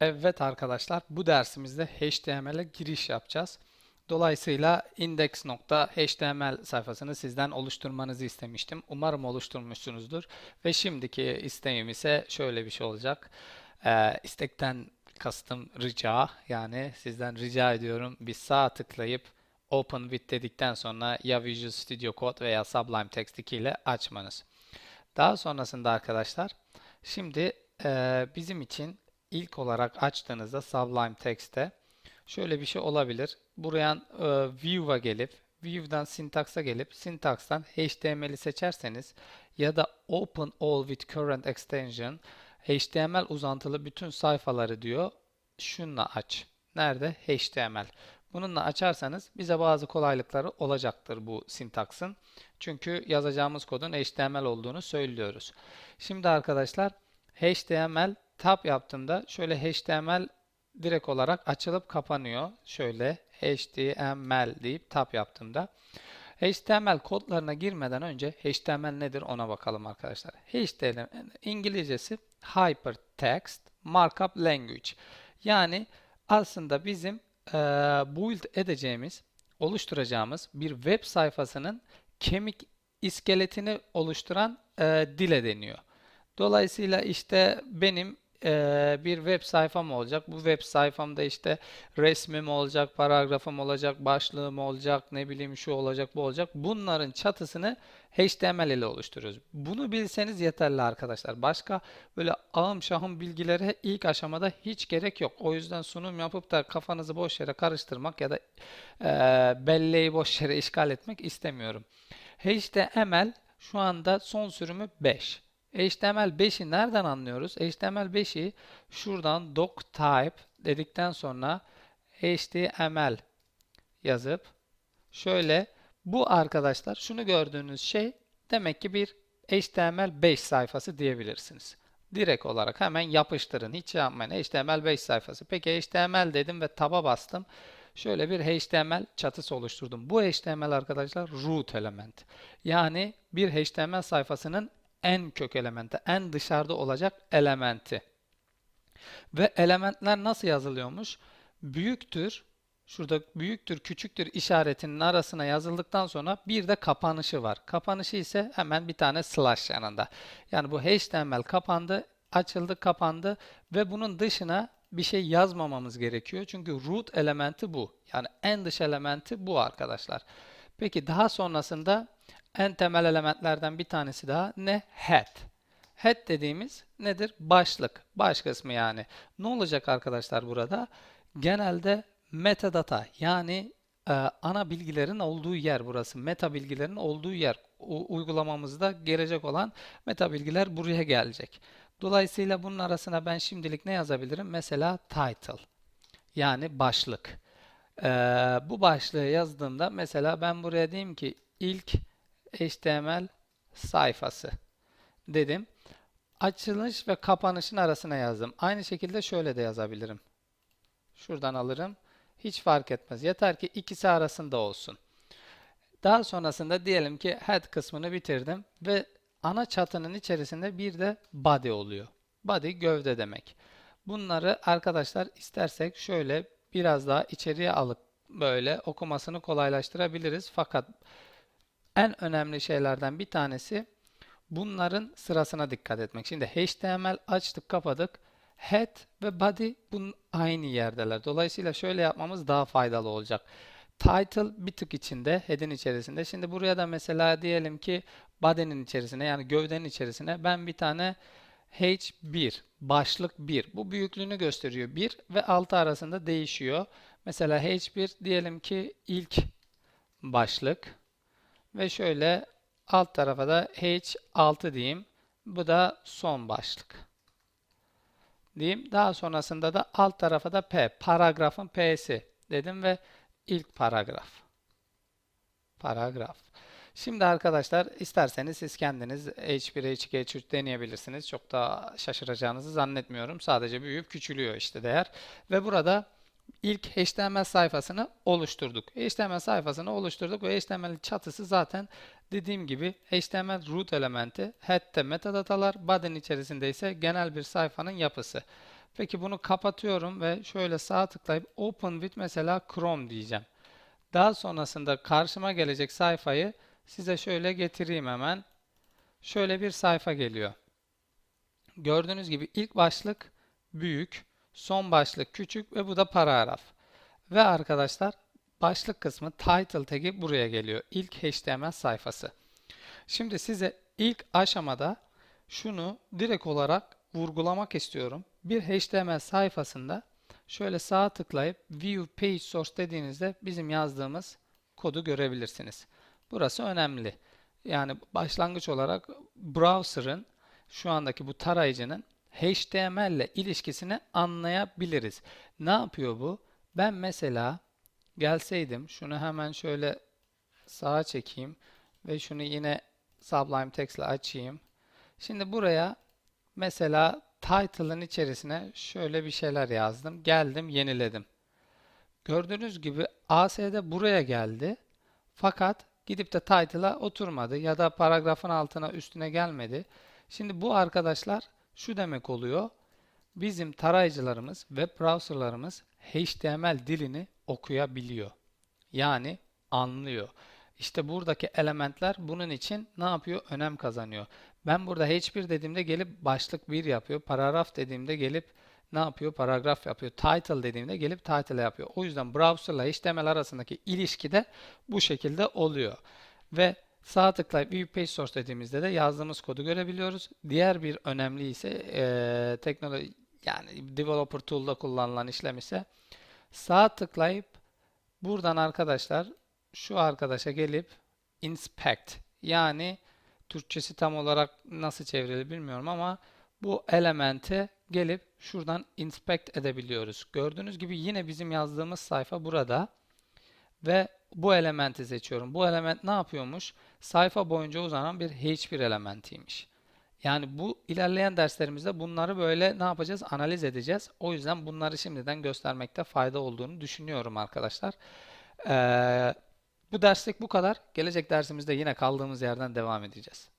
Evet arkadaşlar, bu dersimizde HTML'e giriş yapacağız. Dolayısıyla index.html sayfasını sizden oluşturmanızı istemiştim. Umarım oluşturmuşsunuzdur. Ve şimdiki isteğim ise şöyle bir şey olacak. Ee, istekten kastım rica. Yani sizden rica ediyorum bir sağ tıklayıp Open with dedikten sonra ya Visual Studio Code veya Sublime Text 2 ile açmanız. Daha sonrasında arkadaşlar, şimdi e, bizim için ilk olarak açtığınızda Sublime Text'te şöyle bir şey olabilir. Buraya e, View'a gelip View'dan Syntax'a gelip Syntax'tan HTML'i seçerseniz ya da Open All with Current Extension HTML uzantılı bütün sayfaları diyor. Şununla aç. Nerede? HTML. Bununla açarsanız bize bazı kolaylıkları olacaktır bu sintaksın. Çünkü yazacağımız kodun HTML olduğunu söylüyoruz. Şimdi arkadaşlar HTML tab yaptığımda şöyle HTML direkt olarak açılıp kapanıyor. Şöyle HTML deyip tab yaptığımda. HTML kodlarına girmeden önce HTML nedir ona bakalım arkadaşlar. HTML İngilizcesi Hypertext Markup Language. Yani aslında bizim e, build edeceğimiz, oluşturacağımız bir web sayfasının kemik iskeletini oluşturan e, dile deniyor. Dolayısıyla işte benim bir web sayfam olacak. Bu web sayfamda işte resmim olacak, paragrafım olacak, başlığım olacak, ne bileyim şu olacak, bu olacak. Bunların çatısını HTML ile oluşturuyoruz. Bunu bilseniz yeterli arkadaşlar. Başka böyle ağım şahım bilgilere ilk aşamada hiç gerek yok. O yüzden sunum yapıp da kafanızı boş yere karıştırmak ya da e, belleği boş yere işgal etmek istemiyorum. HTML şu anda son sürümü 5. HTML 5'i nereden anlıyoruz? HTML 5'i şuradan doctype dedikten sonra HTML yazıp şöyle bu arkadaşlar şunu gördüğünüz şey demek ki bir HTML 5 sayfası diyebilirsiniz. Direkt olarak hemen yapıştırın. Hiç yapmayın. HTML 5 sayfası. Peki HTML dedim ve taba bastım. Şöyle bir HTML çatısı oluşturdum. Bu HTML arkadaşlar root element. Yani bir HTML sayfasının en kök elementi, en dışarıda olacak elementi. Ve elementler nasıl yazılıyormuş? Büyüktür, şurada büyüktür, küçüktür işaretinin arasına yazıldıktan sonra bir de kapanışı var. Kapanışı ise hemen bir tane slash yanında. Yani bu HTML kapandı, açıldı, kapandı ve bunun dışına bir şey yazmamamız gerekiyor. Çünkü root elementi bu. Yani en dış elementi bu arkadaşlar. Peki daha sonrasında en temel elementlerden bir tanesi daha ne? Head. Head dediğimiz nedir? Başlık. Baş kısmı yani. Ne olacak arkadaşlar burada? Genelde metadata yani e, ana bilgilerin olduğu yer burası. Meta bilgilerin olduğu yer. U uygulamamızda gelecek olan meta bilgiler buraya gelecek. Dolayısıyla bunun arasına ben şimdilik ne yazabilirim? Mesela title. Yani başlık. Ee, bu başlığı yazdığımda mesela ben buraya diyeyim ki ilk HTML sayfası dedim. Açılış ve kapanışın arasına yazdım. Aynı şekilde şöyle de yazabilirim. Şuradan alırım. Hiç fark etmez. Yeter ki ikisi arasında olsun. Daha sonrasında diyelim ki head kısmını bitirdim ve ana çatının içerisinde bir de body oluyor. Body gövde demek. Bunları arkadaşlar istersek şöyle biraz daha içeriye alıp böyle okumasını kolaylaştırabiliriz. Fakat en önemli şeylerden bir tanesi bunların sırasına dikkat etmek. Şimdi HTML açtık kapadık. Head ve body bunun aynı yerdeler. Dolayısıyla şöyle yapmamız daha faydalı olacak. Title bir tık içinde, head'in içerisinde. Şimdi buraya da mesela diyelim ki body'nin içerisine yani gövdenin içerisine ben bir tane H1, başlık 1. Bu büyüklüğünü gösteriyor. 1 ve 6 arasında değişiyor. Mesela H1 diyelim ki ilk başlık. Ve şöyle alt tarafa da H6 diyeyim. Bu da son başlık. Diyeyim. Daha sonrasında da alt tarafa da P. Paragrafın P'si dedim ve ilk paragraf. Paragraf. Şimdi arkadaşlar isterseniz siz kendiniz H1, H2, H3 deneyebilirsiniz. Çok da şaşıracağınızı zannetmiyorum. Sadece büyüyüp küçülüyor işte değer. Ve burada ilk HTML sayfasını oluşturduk. HTML sayfasını oluşturduk ve HTML çatısı zaten dediğim gibi HTML root elementi, head'te metadatalar, body'nin içerisinde ise genel bir sayfanın yapısı. Peki bunu kapatıyorum ve şöyle sağ tıklayıp Open with mesela Chrome diyeceğim. Daha sonrasında karşıma gelecek sayfayı size şöyle getireyim hemen. Şöyle bir sayfa geliyor. Gördüğünüz gibi ilk başlık büyük, son başlık küçük ve bu da paragraf. Ve arkadaşlar başlık kısmı title tag'i buraya geliyor. İlk HTML sayfası. Şimdi size ilk aşamada şunu direkt olarak vurgulamak istiyorum. Bir HTML sayfasında şöyle sağ tıklayıp View Page Source dediğinizde bizim yazdığımız kodu görebilirsiniz. Burası önemli. Yani başlangıç olarak browser'ın şu andaki bu tarayıcının HTML ile ilişkisini anlayabiliriz. Ne yapıyor bu? Ben mesela gelseydim şunu hemen şöyle sağa çekeyim ve şunu yine Sublime Text ile açayım. Şimdi buraya mesela title'ın içerisine şöyle bir şeyler yazdım. Geldim, yeniledim. Gördüğünüz gibi ASD buraya geldi. Fakat gidip de title'a oturmadı ya da paragrafın altına üstüne gelmedi. Şimdi bu arkadaşlar şu demek oluyor. Bizim tarayıcılarımız, web browserlarımız HTML dilini okuyabiliyor. Yani anlıyor. İşte buradaki elementler bunun için ne yapıyor? Önem kazanıyor. Ben burada H1 dediğimde gelip başlık 1 yapıyor. Paragraf dediğimde gelip ne yapıyor? Paragraf yapıyor. Title dediğimde gelip title yapıyor. O yüzden browser ile HTML arasındaki ilişki de bu şekilde oluyor. Ve sağ tıklayıp View Page Source dediğimizde de yazdığımız kodu görebiliyoruz. Diğer bir önemli ise e, teknoloji yani Developer Tool'da kullanılan işlem ise sağ tıklayıp buradan arkadaşlar şu arkadaşa gelip inspect yani Türkçesi tam olarak nasıl çevrilir bilmiyorum ama bu elementi gelip şuradan inspect edebiliyoruz. Gördüğünüz gibi yine bizim yazdığımız sayfa burada ve bu elementi seçiyorum. Bu element ne yapıyormuş? Sayfa boyunca uzanan bir H1 elementiymiş. Yani bu ilerleyen derslerimizde bunları böyle ne yapacağız? Analiz edeceğiz. O yüzden bunları şimdiden göstermekte fayda olduğunu düşünüyorum arkadaşlar. Ee, bu derslik bu kadar. Gelecek dersimizde yine kaldığımız yerden devam edeceğiz.